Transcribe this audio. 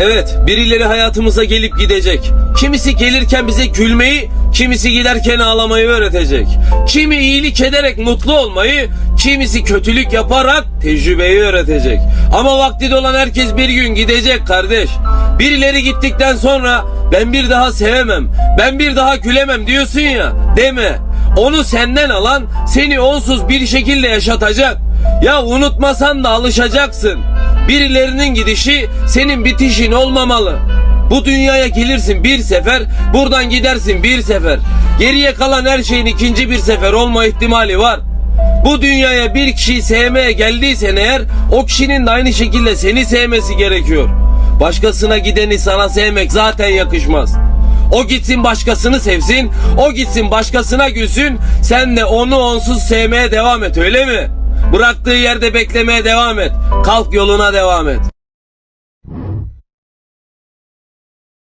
Evet, birileri hayatımıza gelip gidecek. Kimisi gelirken bize gülmeyi, kimisi giderken ağlamayı öğretecek. Kimi iyilik ederek mutlu olmayı, kimisi kötülük yaparak tecrübeyi öğretecek. Ama vakti dolan herkes bir gün gidecek kardeş. Birileri gittikten sonra ben bir daha sevemem, ben bir daha gülemem diyorsun ya, deme. Onu senden alan seni onsuz bir şekilde yaşatacak. Ya unutmasan da alışacaksın. Birilerinin gidişi senin bitişin olmamalı. Bu dünyaya gelirsin bir sefer, buradan gidersin bir sefer. Geriye kalan her şeyin ikinci bir sefer olma ihtimali var. Bu dünyaya bir kişiyi sevmeye geldiysen eğer o kişinin de aynı şekilde seni sevmesi gerekiyor. Başkasına gideni sana sevmek zaten yakışmaz. O gitsin başkasını sevsin, o gitsin başkasına gülsün, sen de onu onsuz sevmeye devam et öyle mi? Bıraktığı yerde beklemeye devam et. Kalk yoluna devam et.